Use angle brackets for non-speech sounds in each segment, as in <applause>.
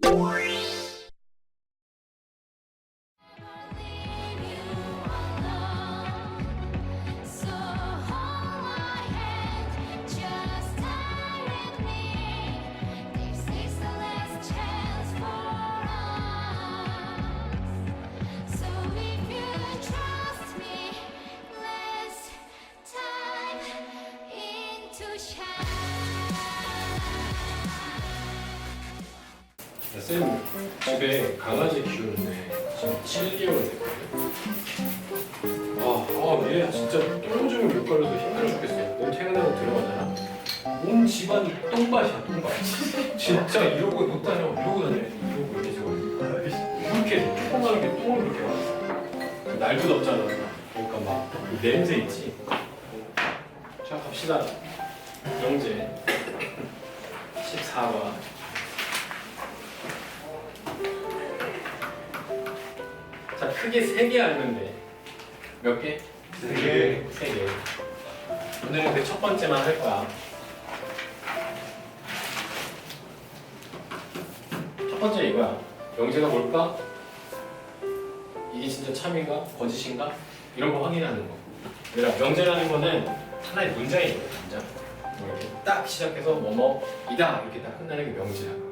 Bye. 쌤 집에 강아지 키우는데 지금 7개월 됐거든요. 아, 아, 얘 진짜 똥오줌을 못 갈려도 힘들어 죽겠어요. 오늘 퇴근하고 들어가잖아. 온 집안이 똥밭이야, 똥밭. 진짜 이러고 못 다녀, 이러고 다녀. 이러고 이렇게 지금 이렇게 조그마한 게 똥을 그렇게 많아. 날도 덥잖아. 그러니까 막이 냄새 있지. 자, 갑시다. 영재 14화. 크게 세개 알면 돼. 몇 개? 세 개. 세 개. 오늘은 그 첫 번째만 할 거야. 첫 번째 이거야. 영재가 뭘까? 이게 진짜 참인가? 거짓인가? 이런 거 확인하는 거. 얘들아, 명제라는 거는 하나의 문장이거든, 문장. 뭐 이렇게 딱 시작해서 뭐뭐이다 이렇게 딱 끝나는 게 명제야.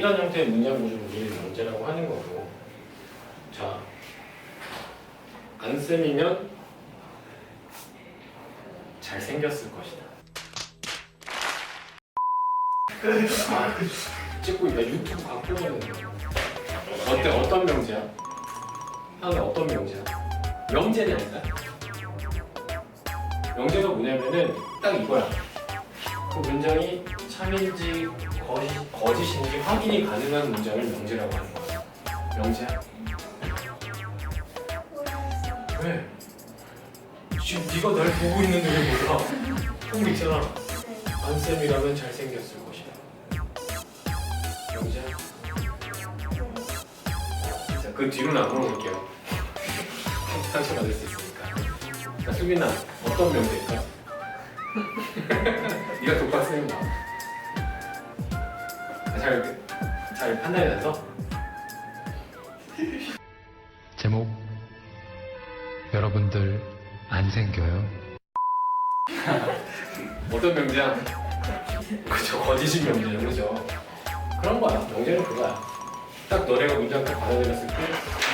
이런 형태의 문장 구조를 우리는 명제라고 하는 거고. 자 안쌤이면 잘생겼을 것이다. 아, <laughs> 찍고 있다. 유튜브 바꾸면 어때? 어떤 명제야? 하는 어떤 명제야? 명제는 아니다 명제가 뭐냐면은 딱 이거야. 그 문장이 참인지 거짓, 거짓인지 확인이 가능한 문장을 명제라고 하는 거야. 명제야? 왜? 지금 네가 날 보고 있는데 왜 몰라? 형 있잖아. 안쌤이라면 잘생겼을 것이다. 명제야? 자, 그 뒤로는 안 물어볼게요. 상처 받을 수 있으니까. 자, 수빈아, 어떤 명제일까? <laughs> 네가 독학생인 거 잘, 잘 판단이 나서? 제목 여러분들 안 생겨요. <laughs> 어떤 명제야? 그죠, 거짓인 명제죠, 그죠? 그런 거야, 명제는 그거야. 딱 너네가 문장 딱 받아들였을 때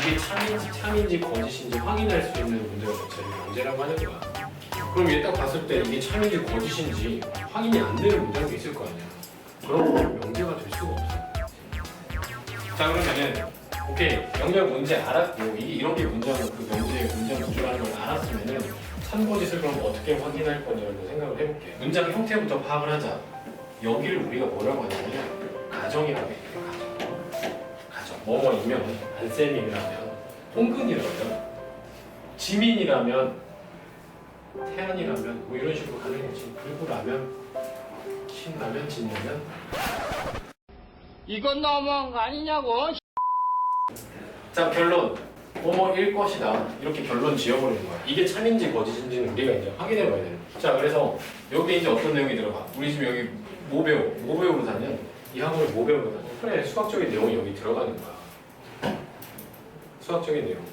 이게 참인지 참인지 거짓인지 확인할 수 있는 문제가 자체를 명제라고 하는 거야. 그럼 얘 딱 봤을 때 이게 참인지 거짓인지 확인이 안 되는 문장도 있을 거 아니야. 그런 건 명제가 될 수가 없어. 자 그러면은 오케이 명령 문제 알았고 이게 이런 게 문장 그 명제의 문장 구조라는 걸 알았으면은 참고짓을 그럼 어떻게 확인할 거냐고 생각을 해볼게. 문장 형태부터 파악을 하자. 여기를 우리가 뭐라고 하냐면 가정이라고 얘기해. 가정. 가정. 뭐뭐이면 안쌤이라면 홍근이라면 지민이라면 태연이라면 뭐 이런 식으로 가는 거지. 그리고 라면 신라면 진라면 이건 너무한 거 아니냐고. 자 결론. 뭐뭐 일 것이다. 이렇게 결론 지어버리는 거야. 이게 참인지 거짓인지는 우리가 이제 확인해 봐야 돼요 자 그래서 여기 이제 어떤 내용이 들어가? 우리 지금 여기 뭐 배우 뭐 배우로 다녀 이 학원을 뭐 배우로 다녀 그래 수학적인 내용이 여기 들어가는 거야. 수학적인 내용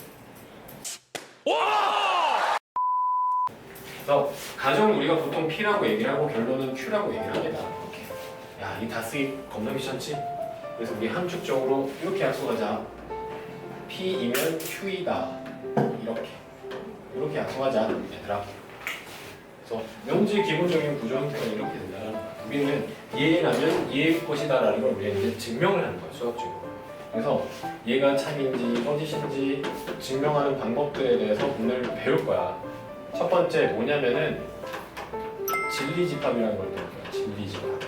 그래서 가정을 우리가 보통 P라고 얘기를 하고 결론은 Q라고 얘기를 합니다. 이렇게 야 이 다 쓰기 겁나 귀찮지? 그래서 우리 함축적으로 이렇게 약속하자. P이면 Q이다. 이렇게. 이렇게 약속하자. 얘들아. 그래서 명제 기본적인 구조 형태가 이렇게 된다는 거야. 우리는 얘라면 얘일 것이다 라는 걸 우리가 이제 증명을 하는 거야 수학적으로. 그래서 얘가 참인지 거짓인지 증명하는 방법들에 대해서 오늘 배울 거야 첫 번째 뭐냐면은 진리집합이라는 걸 배울 거야 진리집합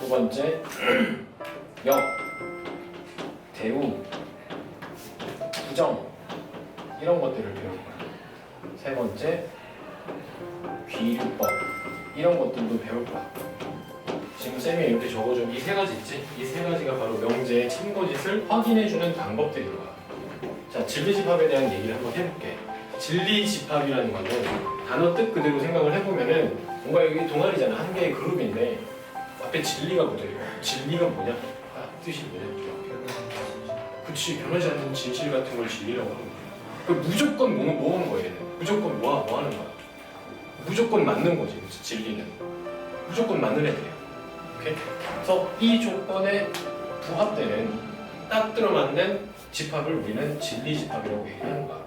두 번째 <clears throat> 역 대우 부정 이런 것들을 배울 거야. 세 번째 귀류법 이런 것들도 배울 거야. 지금 쌤이 이렇게 적어준 이 세 가지 있지? 이 세 가지가 바로 명제의 참거짓을 확인해주는 방법들인 거야. 자 진리집합에 대한 얘기를 한번 해볼게. 진리 집합이라는 거는 단어 뜻 그대로 생각을 해보면은 뭔가 여기 동아리잖아 한 개의 그룹인데 앞에 진리가 붙어있고 진리가 뭐냐? 아, 뜻이 뭐냐? 그치 변하지 않는 진실 같은 걸 진리라고 하는 거야 그 무조건 뭐, 뭐 하는 얘는 무조건 뭐, 뭐 하는 거야 무조건 맞는 거지? 진리는 무조건 맞는 애들이야 오케이? 그래서 이 조건에 부합되는 딱 들어맞는 집합을 우리는 진리 집합이라고 얘기하는 거야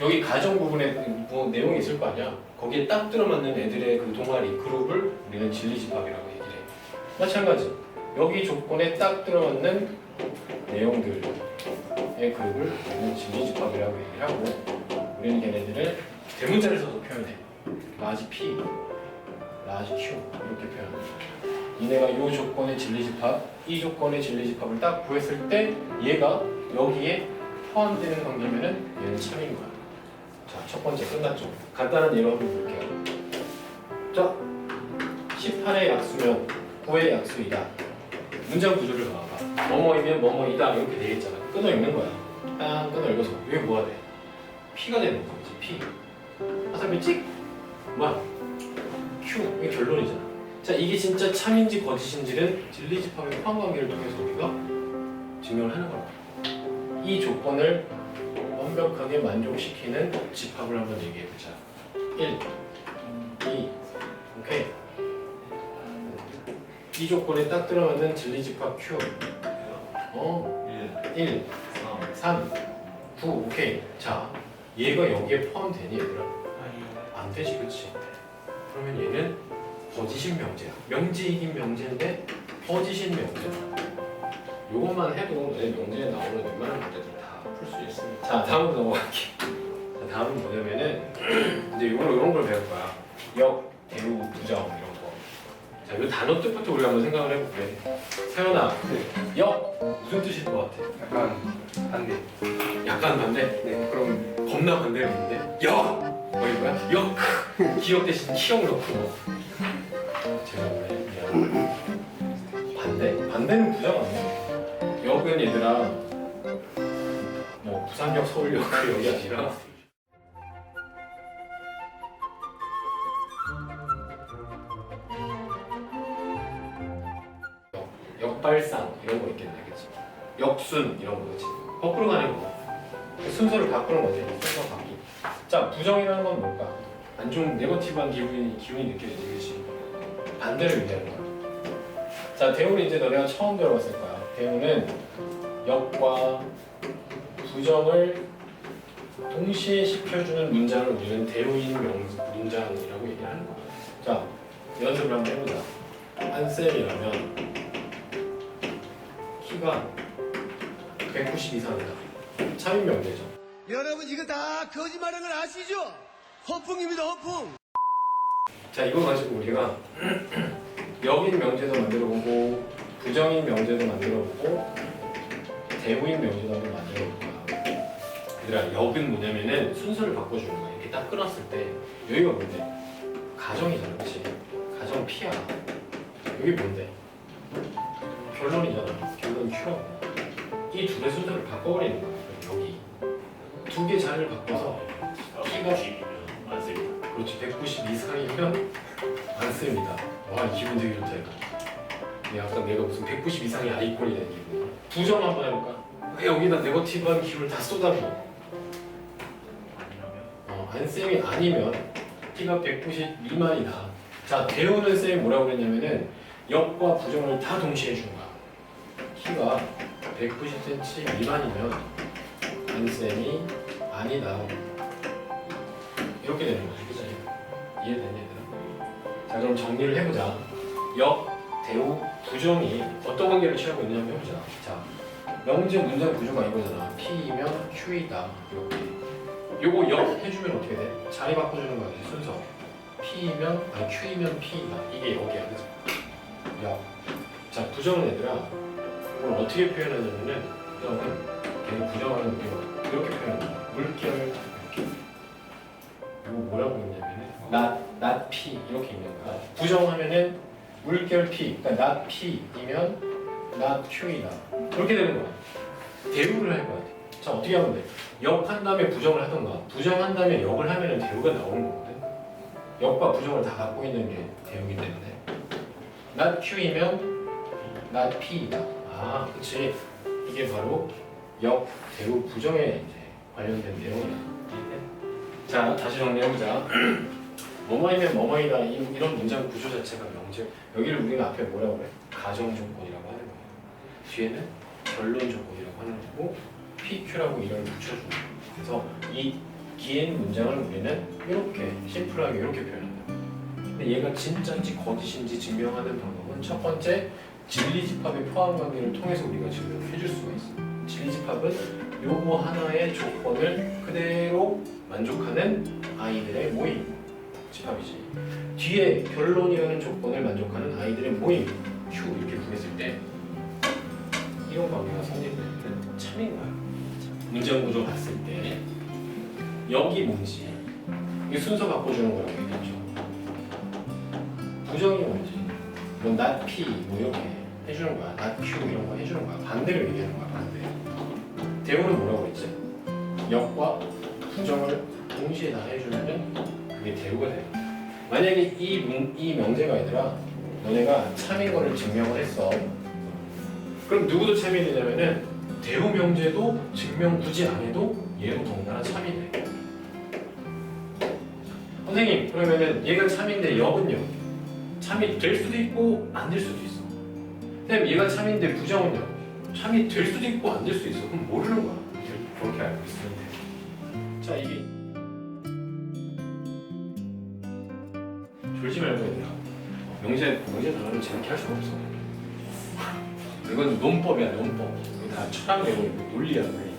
여기 가정 부분에 뭐 내용이 있을 거 아니야. 거기에 딱 들어맞는 애들의 그 동아리 그룹을 우리는 진리 집합이라고 얘기를 해. 마찬가지. 여기 조건에 딱 들어맞는 내용들의 그룹을 우리는 진리 집합이라고 얘기를 하고 우리는 걔네들을 대문자를 써서 표현해. 라지 P, 라지 Q 이렇게 표현합니다 얘네가 이 조건의 진리 집합, 이 조건의 진리 집합을 딱 구했을 때 얘가 여기에 포함되는 관계면은 얘는 참인 거야 자, 첫 번째 끝났죠. 간단한 예로 한번 볼게요. 자, 18의 약수면 9의 약수이다. 문장 구조를 봐봐. 뭐뭐이면 뭐뭐이다 이렇게 돼 있잖아. 끊어 읽는 거야. 딱 끊어 읽어서 이게 뭐가 돼? P가 되는 거지. P. 화살표 찍. 뭐야? Q. 이게 결론이잖아. 자, 이게 진짜 참인지 거짓인지는 진리 집합의 포함 관계를 통해서 우리가 증명을 하는 거야. 이 조건을 완벽하게 만족시키는 집합을 한번 얘기해 보자. 1, 2, 오케이. 이 조건에 딱 들어맞는 진리 집합 Q. 어, 1, 3, 9, 오케이. 자, 얘가 여기에 포함되니 얘들아? 안 되지, 그치? 그러면 얘는 거짓인 명제야. 명제이긴 명제인데 거짓인 명제. 요것만 해도 내 명제에 나오는 웬만한 문제들 다 풀 수 있습니다. 자, 다음으로 넘어갈게. 자, 다음은 뭐냐면은 <clears throat> 이제 이거로 이런 걸 배울 거야. 역, 대우, 부정 이런 거. 자, 이 단어 뜻부터 우리가 한번 생각을 해볼게. 세연아, 역 무슨 뜻일 것 같아? 약간 반대. 약간 반대? 네. 그럼 겁나 반대로 있는데 역! 뭐 이거야? 역! 기억 대신 키역 넣고 제가 원래 반대? 반대는 부정 아니야 역은 얘들아 뭐 부산역 서울역 그 역이 아니라 역, 역발상 이런 거 있겠네 그치? 역순 이런 거 그치? 거꾸로 가는 거 순서를 바꾸는 거지 순서 바뀌 자 부정이라는 건 뭘까? 안 좋은 네거티브한 기분이 기분이 느껴지지 그치? 반대를 얘기하는 거야 자 대우는 이제 너네가 처음 들어봤을 거야 대우는 역과 부정을 동시에 시켜주는 문장을 우리는 대우인 명, 문장이라고 얘기하는 거야 자 연습을 한번 해보자. 한쌤이라면 키가 190 이상이다. 참인 명제죠. 여러분 이거 다 거짓말하는 걸 아시죠? 허풍입니다 허풍. 자 이거 가지고 우리가 <clears throat> 역인 명제도 만들어보고 부정인 명제도 만들어보고 대우인 명제도 한번 만들어볼까 얘들아 역은 뭐냐면은 순서를 바꿔주는 거야 이렇게 딱 끊었을 때 여기가 뭔데? 가정이잖아 그치? 가정 P야 여기 뭔데? 결론이잖아 결론 Q라고 이 둘의 순서를 바꿔버리는 거야 여기 두 개 자리를 바꿔서 P가 맞습니다. 그렇지 190 이상이면 안 씁니다. 와 기분 되게 좋다 이거. 근데 아까 내가 무슨 190 이상이 아이콘이 된 기분. 부정 한번 해볼까? 왜 여기다 네거티브한 기분을 다 쏟아부어? 어, 안 쌤이 아니면 키가 190 미만이다. 자 대우는 쌤이 뭐라고 그랬냐면은 역과 부정을 다 동시에 준 거야. 키가 190cm 미만이면 안 쌤이 아니다. 이렇게 되는 거지, 그치? 이해되니, 얘들아? 자, 그럼 정리를 해보자. 역, 대우, 부정이 어떤 관계를 취하고 있냐면 해보자. 자, 명제 문장 구조가 이거잖아. P이면 Q이다. 이렇게. 요거 역 해주면 어떻게 돼? 자리 바꿔주는 거야, 순서. P이면, 아니, Q이면 P이다. 이게 역이야, 그치? 역. 자, 부정은 얘들아, 이걸 어떻게 표현하냐면은, 부정은 걔는 부정하는 거 이렇게 표현한다. 물결. 이거 뭐라고 했냐면은 not, not P 이렇게 있는 거야. 부정하면은 물결 P, 그러니까 not P이면 not Q이다. 그렇게 되는 거야. 대우를 할 거야. 자 어떻게 하면 돼? 역한 다음에 부정을 하던가 부정한 다음에 역을 하면은 대우가 나오는 거거든. 역과 부정을 다 갖고 있는 게 대우기 때문에 not Q이면 not P이다. 아 그치 이게 바로 역 대우 부정에 이제 관련된 내용이야. 자 다시 정리해보자. <clears throat> 뭐뭐이면 뭐뭐이다 이- 이런 문장 구조 자체가 명제 여기를 우리가 앞에 뭐라고 그래? 가정 조건이라고 하는 거야. 뒤에는 결론 조건이라고 하는 거고 PQ라고 이걸 붙여주는 거야. 그래서 이 긴 문장을 우리는 이렇게 심플하게 이렇게 표현한다. 근데 얘가 진짜인지 거짓인지 증명하는 방법은 첫 번째 진리집합의 포함 관계를 통해서 우리가 증명해 줄 수가 있어. 진리집합은 요거 하나의 조건을 그대로 만족하는 아이들의 모임 집합이지. 뒤에 결론이라는 조건을 만족하는 아이들의 모임 Q 이렇게 구했을 때 이런 관계가 성립되는 참인 거야. 문장 구조 봤을 때 여기 뭔지 이게 순서 바꿔주는 거라고 얘기했죠. 부정이 뭔지 뭐 not P 뭐 이렇게 해주는 거야. not Q 이런 거 해주는 거야. 반대로 얘기하는 거야. 반대. 대우는 뭐라고 했지? 역과 부정을 동시에 다 해주면은 그게 대우가 돼. 만약에 이, 문, 이 명제가 아니라 너네가 참인 거를 증명을 했어. 그럼 누구도 참이 되냐면은 대우 명제도 증명 굳이 안 해도 얘도 동나라 참이 돼. 선생님 그러면은 얘가 참인데 역은요? 참이 될 수도 있고 안 될 수도 있어. 선생님 얘가 참인데 부정은요? 참이 될 수도 있고 안 될 수도 있어. 그럼 모르는 거야. 그렇게 알고 있으면 돼. 자 이게 졸지 말고 얘들아. 명제 명제 단어는 재밌게 할 수가 없어. 이건 논법이야 논법. 이거 다 철학 내용이고 논리야 논리.